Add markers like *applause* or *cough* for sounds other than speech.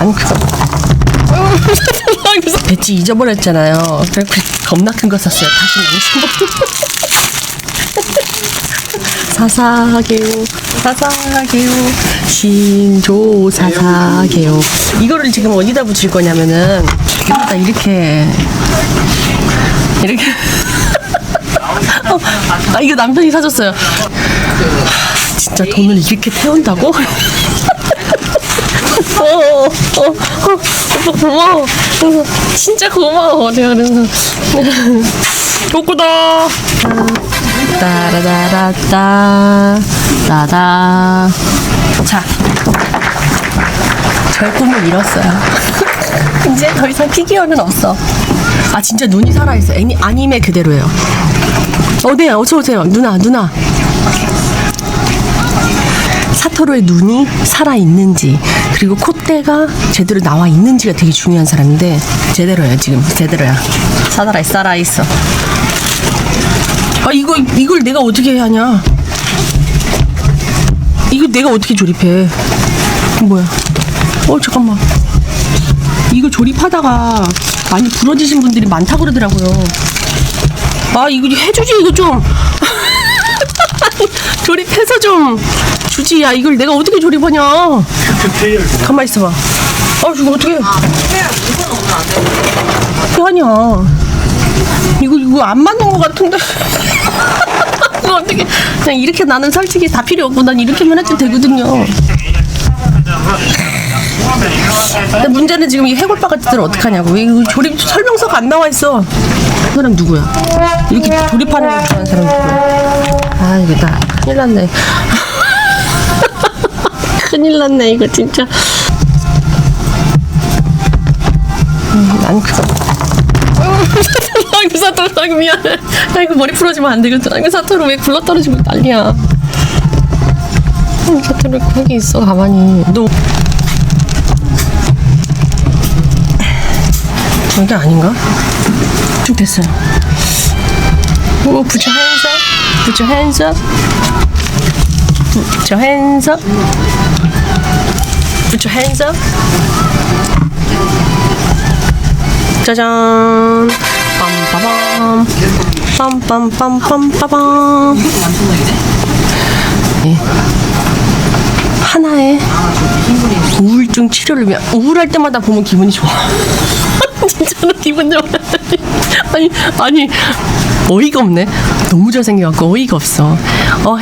난 그거. 그래서 배지 잊어버렸잖아요. 그래서 겁나 큰 거 샀어요. 다시 양심 사사게요, 사사게요, 신조 사사게요. 이거를 지금 어디다 붙일 거냐면은 여기다 이렇게 이렇게. *laughs* 어, 아 이거 남편이 사줬어요. 진짜 돈을 이렇게 태운다고? *laughs* 어, 어, 어, 어, 오빠 고마워. 진짜 고마워. 내가 그래서 꼬꾸다. 따라다라따 따다. 자, 저의 꿈을 이뤘어요. *laughs* 이제 더 이상 피규어는 없어. 아 진짜 눈이 살아있어. 애니 아니메 그대로예요. 어, 네, 어서 오세요, 누나, 누나. 사토로의 눈이 살아 있는지 그리고 콧대가 제대로 나와 있는지가 되게 중요한 사람인데 제대로야 지금 제대로야 살아 살아 있어. 아 이거 이걸 내가 어떻게 해야 하냐? 이거 내가 어떻게 조립해? 뭐야? 어 잠깐만. 이거 조립하다가 많이 부러지신 분들이 많다 고 그러더라고요. 아 이거 해주지 이거 좀. *laughs* 조립해서 좀 주지. 야 이걸 내가 어떻게 조립하냐? 가만 있어봐. 아 이거 어떻게? 어떻게 하냐? 이거 이거 안 맞는 것 같은데. *laughs* 이거 어떻게? 그냥 이렇게 나는 솔직히 다 필요 없고 난 이렇게만 해도 되거든요. 근데 문제는 지금 이 해골바 같은 데는 어떡하냐고. 이거 조립 설명서가 안 나와 있어. 그 사람 누구야? 이렇게 조립하는 걸 좋아하는 사람 누구야? 아, 이거 나 큰일 났네. 큰일 났네, 이거 진짜. 음, 난 그거. 아이고, 사토루, 아이고, 미안해. 아이고, 머리 풀어주면 안 되거든. 아이고, 사토루 왜 굴러 떨어지고 난리야. 음, 사토루 거기 있어, 가만히. 너. 여기 아닌가? 좀 됐어요. 오, hands up. Put your hands up. Put your hands up. 짜잔. 빰빠밤. 빰빰빰빰빠밤. 네. 하나의 우울증 치료를 위한 우울할 때마다 보면 기분이 좋아. *laughs* 진짜로 기분 좋아. 아니 아니 어이가 없네. 너무 잘생겨갖고 어이가 없어. 어.